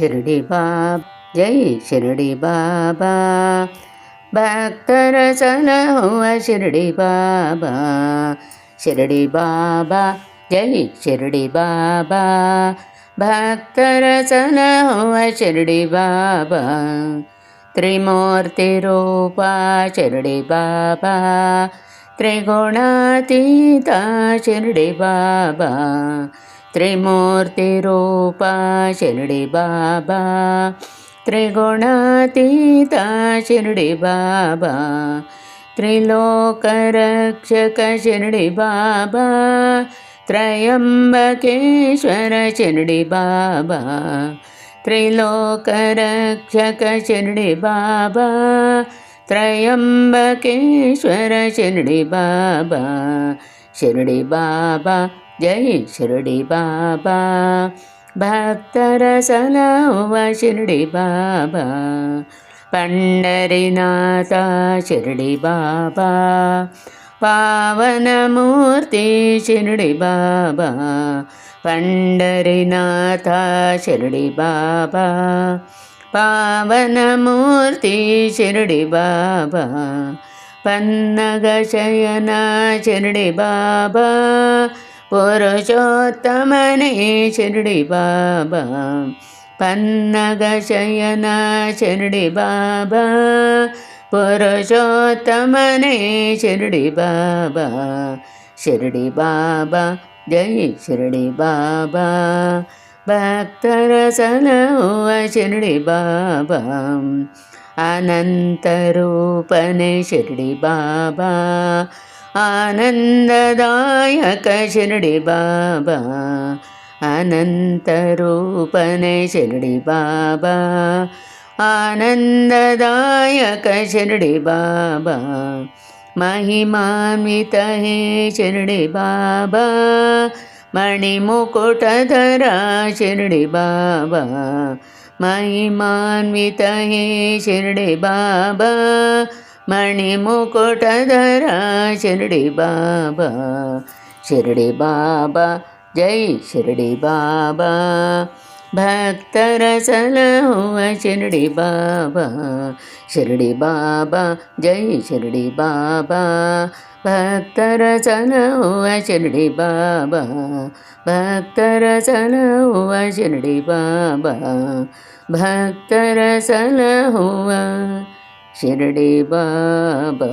షిరిడి బాబా జై షిరిడి బాబా. భక్తర సలహువ షిరిడి బాబా షిరిడి బాబా జై షిరిడి బాబా. భక్తర సలహువ షిరిడి బాబా త్రిమూర్తి రూపా షిరిడి బాబా త్రిగుణాతీత షిరిడి బాబా. త్రిమూర్తిరూపా షిరిడి బాబా. త్రిగుణాతీత షిరిడి బాబా. త్రిలోకరక్షక షిరిడి బాబా. త్రయంబకేశ్వర షిరిడి బాబా. త్రిలోకరక్షక షిరిడి బాబా. త్రయంబకేశ్వర షిరిడి బాబా. షిరిడి బాబా జై షిరిడి బాబా. భక్తరసలవ షిరిడి బాబా. పండరినాథ షిరిడి బాబా. పావనమూర్తి షిరిడి బాబా. పండరినాథ షిరిడి బాబా. పావనమూర్తి షిరిడి బాబా. పన్నగ శయన షిరిడి బాబా పురుషోత్తమనే షిరిడి బాబా. పన్నగ శయన షిరిడి బాబా పురుషోత్తమనే షిరిడి బాబా. షిరిడి బాబా జై షిరిడి బాబా. ഭക്തരസനോവ ഷിർടി ബാബ. അനന്തരൂപനെ ഷിർടി ബാബ. ആനന്ദദായക ഷിർടി ബാബ. അനന്തരൂപനെ ഷിർടി ബാബ. ആനന്ദദായക ഷിർടി ബാബ. महिमान्वित हे शिर्डि बाबा మణిముకుటధరా షిర్డి బాబా. మహిమాన్విత హే షిర్డి బాబా. మణిముకుటధరా షిర్డి బాబా. షిర్డి బాబా జై షిర్డి బాబా. భక్తరసలహువ షిరిడి బాబా షిరిడి బాబా జై షిరిడి బాబా భక్తరసలహువ షిరిడి బాబా భక్తరసలహువ షిరిడి బాబా భక్తరసలహువ షిరడి బాబా